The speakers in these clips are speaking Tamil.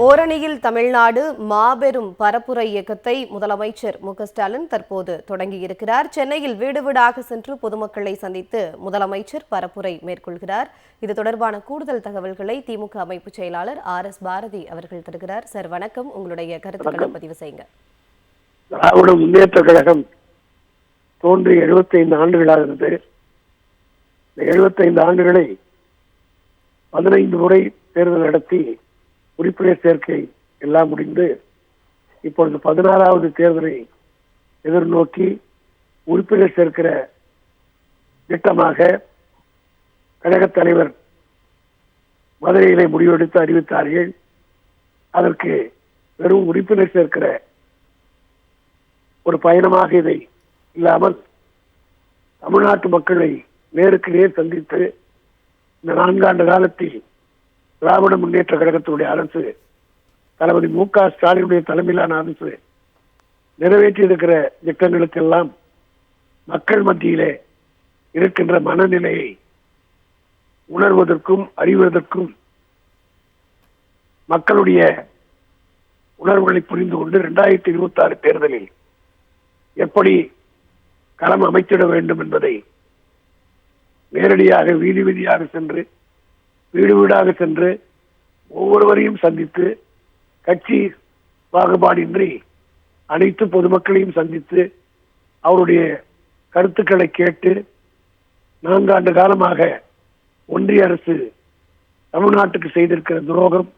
ஓரணியில் தமிழ்நாடு மாபெரும் பரப்புரை இயக்கத்தை முதலமைச்சர் மு ஸ்டாலின் தற்போது தொடங்கியிருக்கிறார். சென்னையில் வீடு வீடாக சென்று பொதுமக்களை சந்தித்து முதலமைச்சர் பரப்புரை மேற்கொள்கிறார். இது தொடர்பான கூடுதல் தகவல்களை திமுக அமைப்பு செயலாளர் ஆர் எஸ் பாரதி அவர்கள் தருகிறார். சார் வணக்கம். உங்களுடைய கருத்துக்களை பதிவு செய்யுங்க. திராவிட முன்னேற்ற கழகம் தோன்றி 75 ஆண்டுகளாகிறது இந்த 75 ஆண்டுகளை பதினைந்து முறை தேர்தல் நடத்தி உறுப்பினர் சேர்க்கை எல்லாம் முடிந்து இப்பொழுது பதினாறாவது தேர்தலை எதிர்நோக்கி உறுப்பினர் சேர்க்கிற திட்டமாக கழகத் தலைவர் மதுரையிலே முடிவெடுத்து அறிவித்தார்கள். அதற்கு வெறும் உறுப்பினர் சேர்க்கிற ஒரு பயணமாக இதை இல்லாமல் தமிழ்நாட்டு மக்களை நேருக்கு நேர் சந்தித்து இந்த நான்காண்டு காலத்தில் திராவிட முன்னேற்ற கழகத்தினுடைய அரசு தளபதி மு க ஸ்டாலினுடைய தலைமையிலான அரசு நிறைவேற்றியிருக்கிற திட்டங்களுக்கெல்லாம் மக்கள் மத்தியிலே இருக்கின்ற மனநிலையை உணர்வதற்கும் அறிவதற்கும் மக்களுடைய உணர்வுகளை புரிந்து கொண்டு இரண்டாயிரத்தி இருபத்தி ஆறு தேர்தலில் எப்படி களம் அமைத்திட வேண்டும் என்பதை நேரடியாக வீதி வீதியாக சென்று வீடு வீடாக சென்று ஒவ்வொருவரையும் சந்தித்து கட்சி பாகுபாடின்றி அனைத்து பொதுமக்களையும் சந்தித்து அவருடைய கருத்துக்களை கேட்டு நான்காண்டு காலமாக ஒன்றிய அரசு தமிழ்நாட்டுக்கு செய்திருக்கிற துரோகம்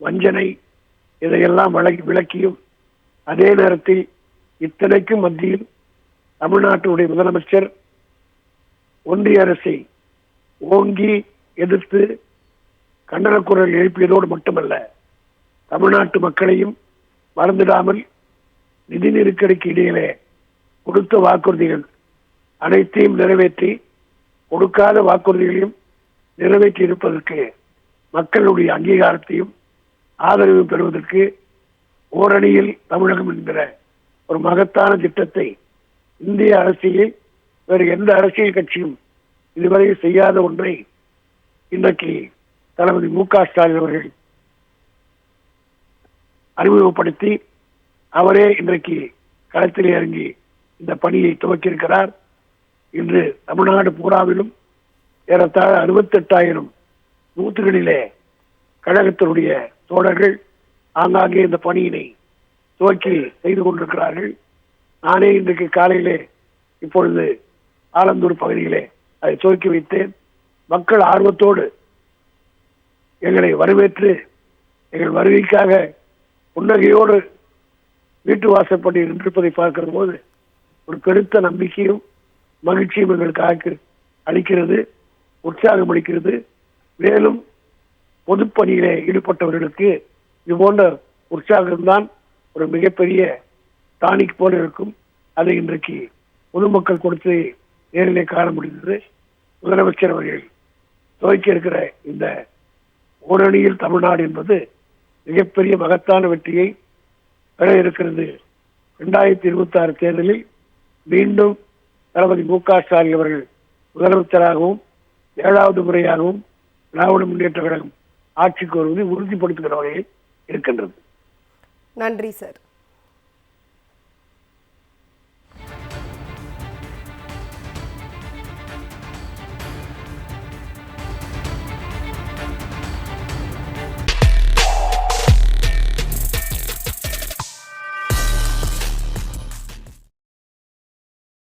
வஞ்சனை இதையெல்லாம் விளக்கி விளக்கியும் அதே நேரத்தில் இத்தனைக்கும் மத்தியில் தமிழ்நாட்டுடைய முதலமைச்சர் ஒன்றிய அரசை ஓங்கி எதிர்த்து கண்டன குரல் எழுப்பியதோடு மட்டுமல்ல தமிழ்நாட்டு மக்களையும் மறந்துடாமல் நிதி நெருக்கடிக்கு இடையிலே கொடுத்த வாக்குறுதிகள் அனைத்தையும் நிறைவேற்றி கொடுக்காத வாக்குறுதிகளையும் நிறைவேற்றி இருப்பதற்கு மக்களுடைய அங்கீகாரத்தையும் ஆதரவு பெறுவதற்கு ஓரணியில் தமிழகம் என்கிற ஒரு மகத்தான திட்டத்தை இந்திய அரசியலில் வேறு எந்த அரசியல் கட்சியும் இதுவரை செய்யாத ஒன்றை இன்றைக்கு தளபதி மு க ஸ்டாலின் அவர்கள் அறிமுகப்படுத்தி அவரே இன்றைக்கு களத்தில் இறங்கி இந்த பணியை துவக்கியிருக்கிறார். இன்று தமிழ்நாடு பூராவிலும் ஏறத்தாழ அறுபத்தெட்டாயிரம் நூற்றுகளிலே கழகத்தினுடைய தோழர்கள் ஆங்காங்கே இந்த பணியினை துவக்கி செய்து கொண்டிருக்கிறார்கள். நானே இன்றைக்கு காலையிலே இப்பொழுது ஆலந்தூர் பகுதியிலே அதை துவக்கி வைத்தேன். மக்கள் ஆர்வத்தோடு எங்களை வரவேற்று எங்கள் வருகைக்காக புன்னகையோடு வீட்டு வாசப்படி நின்றிருப்பதை பார்க்கிற போது ஒரு பெருத்த நம்பிக்கையும் மகிழ்ச்சியும் எங்களுக்கு அளிக்கிறது உற்சாகம் அளிக்கிறது. மேலும் பொதுப்பணியிலே ஈடுபட்டவர்களுக்கு இது போன்ற உற்சாகம்தான் ஒரு மிகப்பெரிய டானிக் போல இருக்கும். அதை இன்றைக்கு பொதுமக்கள் கொடுத்து நேரிலே காண முடிந்தது. முதலமைச்சர் அவர்கள் துவக்கி இருக்கிற இந்த ஓரணியில் தமிழ்நாடு என்பது மிகப்பெரிய மகத்தான வெற்றியை பெற இருக்கிறது. இரண்டாயிரத்தி இருபத்தி ஆறு தேர்தலில் மீண்டும் தளபதி மு க ஸ்டாலின் அவர்கள் முதலமைச்சராகவும் ஏழாவது முறையாகவும் திராவிட முன்னேற்ற கழகம் ஆட்சிக்கு வருவதை உறுதிப்படுத்துகிற வகையில் இருக்கின்றது. நன்றி சார்.